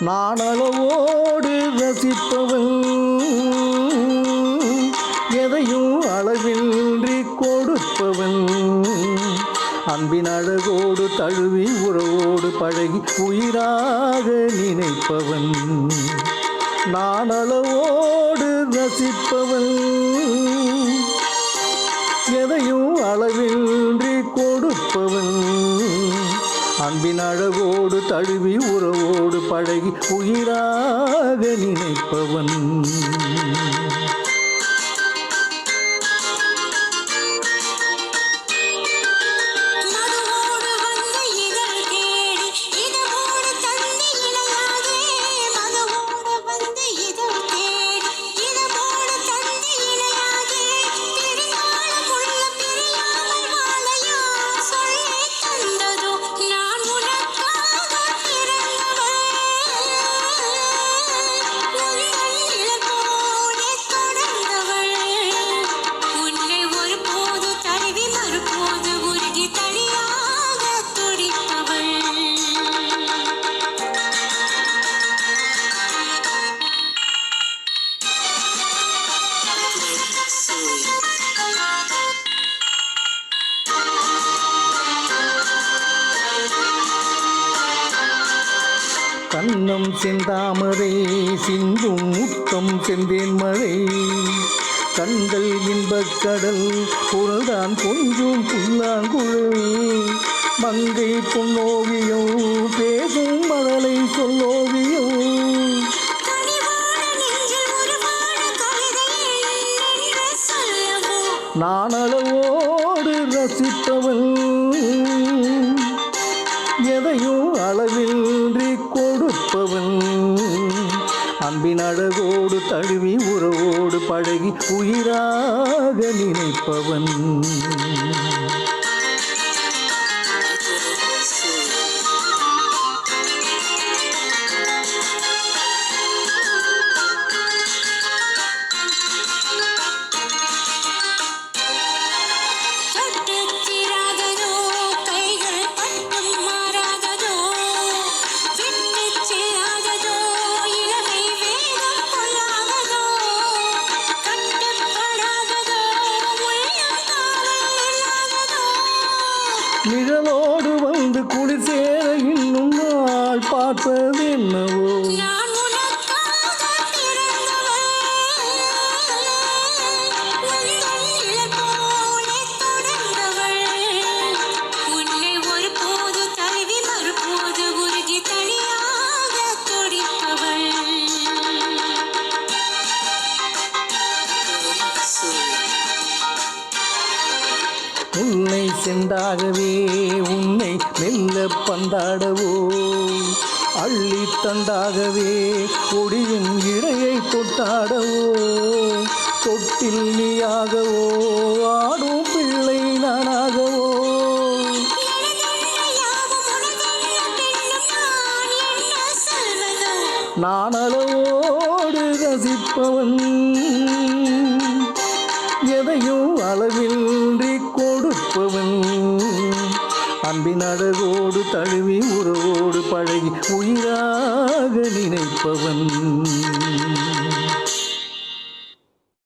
நான் அளவோடு ரசிப்பவன் எதையும் அளவின்றி கொடுப்பவன். அன்பின் அழகோடு தழுவி உறவோடு பழகி உயிராக நினைப்பவன். நான் அளவோடு ரசிப்பவன். தழுவி உறவோடு பழகி உயிராக நினைப்பவன். கண்ணம் செந்தாமரை சிந்தும் முத்தம் செந்தேன் மழை. கண்கள் இன்பக் கடல் குரல்தான் கொஞ்சம் புல்லாங்குழல். மங்கை பொன்னோவியம் பேசும் மழலை சொல்லோவியம் கனிவான நெஞ்சில் இருப்பவன் அன்பின் அழகோடு தழுவி உறவோடு பழகி உயிராக நினைப்பவன். குளிர்களோடு வந்து குளிர் சேர இன்னும் நாள் பார்ப்பது உன்னை சென்றாகவே உன்னை மெல்ல பந்தாடவோ? அள்ளி தந்தாகவே கொடியின் இடையை தொட்டாடவோ? தொட்டில் நீயாகவோ ஆடும் பிள்ளை நானாகவோ? நானளவோடு ரசிப்பவன். உறவோடு பழகி உயிராக நினைப்பவன்.